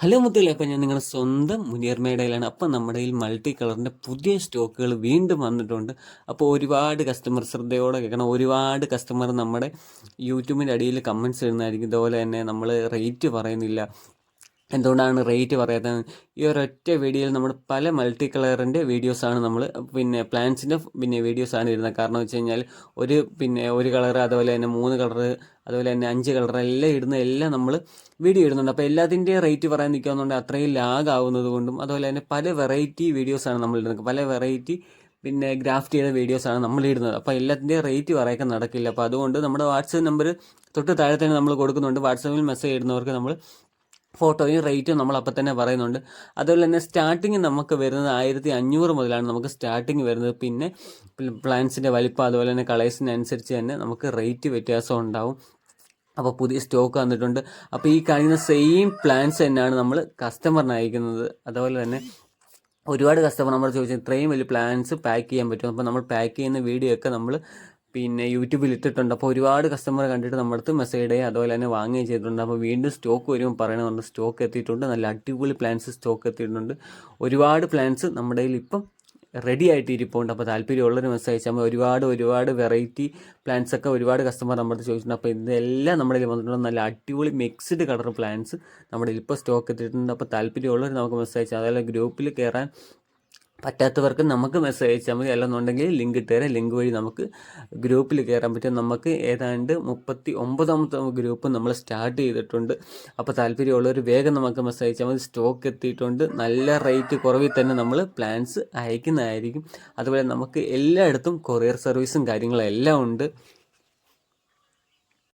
Hello മുത്തുകളെ അപ്പം ഞാൻ നിങ്ങളുടെ സ്വന്തം മുനിയർ മേടയിലാണ്. അപ്പം നമ്മുടെ ഈ മൾട്ടി കളറിന്റെ പുതിയ സ്റ്റോക്കുകൾ വീണ്ടും വന്നിട്ടുണ്ട്. അപ്പോൾ ഒരുപാട് കസ്റ്റമർ ശ്രദ്ധയോടെ കേൾക്കണം. ഒരുപാട് കസ്റ്റമർ നമ്മുടെ യൂട്യൂബിന്റെ അടിയിൽ കമന്റ്സ് ഇടുന്നതായിരിക്കും. ഇതുപോലെ തന്നെ നമ്മൾ റേറ്റ് പറയുന്നില്ല. എന്തുകൊണ്ടാണ് റേറ്റ് പറയാത്തത്? ഈ ഒരൊറ്റ വീഡിയോയിൽ നമ്മൾ പല മൾട്ടി കളറിന്റെ വീഡിയോസാണ് നമ്മൾ പിന്നെ പ്ലാന്റ്സിന്റെ പിന്നെ വീഡിയോസാണ് ഇരുന്നത്. കാരണം വെച്ച് കഴിഞ്ഞാൽ ഒരു പിന്നെ ഒരു കളർ അതുപോലെ തന്നെ മൂന്ന് കളർ അതുപോലെ തന്നെ അഞ്ച് കളർ എല്ലാം ഇടുന്ന എല്ലാം നമ്മൾ വീഡിയോ ഇടുന്നുണ്ട്. അപ്പോൾ എല്ലാത്തിന്റെയും റേറ്റ് പറയാൻ നിൽക്കാവുന്നതുകൊണ്ട് അത്രയും ലാഗ് ആവുന്നത് കൊണ്ടും അതുപോലെ തന്നെ പല വെറൈറ്റി വീഡിയോസാണ് നമ്മൾ ഇടുന്നത്. പല വെറൈറ്റി പിന്നെ ഗ്രാഫ്റ്റ് ചെയ്ത വീഡിയോസാണ് നമ്മൾ ഇടുന്നത്. അപ്പോൾ എല്ലാത്തിന്റെയും റേറ്റ് പറയൊക്കെ നടക്കില്ല. അപ്പോൾ അതുകൊണ്ട് നമ്മുടെ വാട്സപ്പ് നമ്പർ തൊട്ട് താഴെ തന്നെ നമ്മൾ കൊടുക്കുന്നുണ്ട്. വാട്സപ്പിൽ മെസ്സേജ് ഇടുന്നവർക്ക് നമ്മൾ ഫോട്ടോയും റേറ്റും നമ്മൾ അപ്പം തന്നെ പറയുന്നുണ്ട്. അതുപോലെ തന്നെ സ്റ്റാർട്ടിങ് നമുക്ക് വരുന്നത് ആയിരത്തി അഞ്ഞൂറ് മുതലാണ് നമുക്ക് സ്റ്റാർട്ടിങ് വരുന്നത്. പിന്നെ പ്ലാൻസിന്റെ വലിപ്പം അതുപോലെ തന്നെ കളേഴ്സിനനുസരിച്ച് തന്നെ നമുക്ക് റേറ്റ് വ്യത്യാസം ഉണ്ടാവും. അപ്പോൾ പുതിയ സ്റ്റോക്ക് വന്നിട്ടുണ്ട്. അപ്പോൾ ഈ കാണുന്ന സെയിം പ്ലാൻസ് തന്നെയാണ് നമ്മൾ കസ്റ്റമറിന് അയക്കുന്നത്. അതുപോലെ തന്നെ ഒരുപാട് കസ്റ്റമർ നമ്മൾ ചോദിച്ചു ഇത്രയും വലിയ പ്ലാൻസ് പാക്ക് ചെയ്യാൻ പറ്റും അപ്പോൾ നമ്മൾ പാക്ക് ചെയ്യുന്ന വീഡിയോ ഒക്കെ നമ്മൾ പിന്നെ യൂട്യൂബിൽ ഇട്ടിട്ടുണ്ട് അപ്പോൾ ഒരുപാട് കസ്റ്റമർ കണ്ടിട്ട് നമ്മുടെ അടുത്ത് മെസ്സേജ് ഇടുകയും അതുപോലെ തന്നെ വാങ്ങുകയും ചെയ്തിട്ടുണ്ട്. അപ്പോൾ വീണ്ടും സ്റ്റോക്ക് വരുമ്പോൾ പറയണമെന്ന് സ്റ്റോക്ക് എത്തിയിട്ടുണ്ട്. നല്ല അടിപൊളി പ്ലാൻസ് സ്റ്റോക്ക് എത്തിയിട്ടുണ്ട്. ഒരുപാട് പ്ലാൻസ് നമ്മുടെ കയ്യിൽ ഇപ്പം റെഡി ആയിട്ട് ഇരിപ്പുണ്ട് അപ്പോൾ താല്പര്യമുള്ളൊരു മെസ്സേജ് അയച്ചാൽ ഒരുപാട് ഒരുപാട് വെറൈറ്റി പ്ലാൻസ് ഒക്കെ ഒരുപാട് കസ്റ്റമർ നമ്മുടെ അടുത്ത് ചോദിച്ചിട്ടുണ്ട്. അപ്പോൾ ഇതെല്ലാം നമ്മുടെ കയ്യിൽ വന്നിട്ടുണ്ട്. നല്ല അടിപൊളി മിക്സ്ഡ് കളർ പ്ലാൻസ് നമ്മുടെ ഇപ്പോൾ സ്റ്റോക്ക് എത്തിയിട്ടുണ്ട്. അപ്പോൾ താല്പര്യമുള്ളവർ നമുക്ക് മെസ്സേജ് അയച്ചാൽ അതായത് ഗ്രൂപ്പിൽ കയറാൻ പറ്റാത്തവർക്ക് നമുക്ക് മെസ്സേജ് അയച്ചാൽ മതി. അല്ലെന്നുണ്ടെങ്കിൽ ലിങ്ക് ഇട്ടുതരാം ലിങ്ക് വഴി നമുക്ക് ഗ്രൂപ്പിൽ കയറാൻ പറ്റും. നമുക്ക് ഏതാണ്ട് മുപ്പത്തി ഒമ്പതാമത്തെ ഗ്രൂപ്പ് നമ്മൾ സ്റ്റാർട്ട് ചെയ്തിട്ടുണ്ട്. അപ്പോൾ താല്പര്യമുള്ളവർ വേഗം നമുക്ക് മെസ്സേജ് അയച്ചാൽ മതി. സ്റ്റോക്ക് എത്തിയിട്ടുണ്ട്. നല്ല റേറ്റ് കുറവിൽ തന്നെ നമ്മൾ പ്ലാൻസ് അയക്കുന്നതായിരിക്കും. അതുപോലെ നമുക്ക് എല്ലായിടത്തും കൊറിയർ സർവീസും കാര്യങ്ങളും എല്ലാം ഉണ്ട്.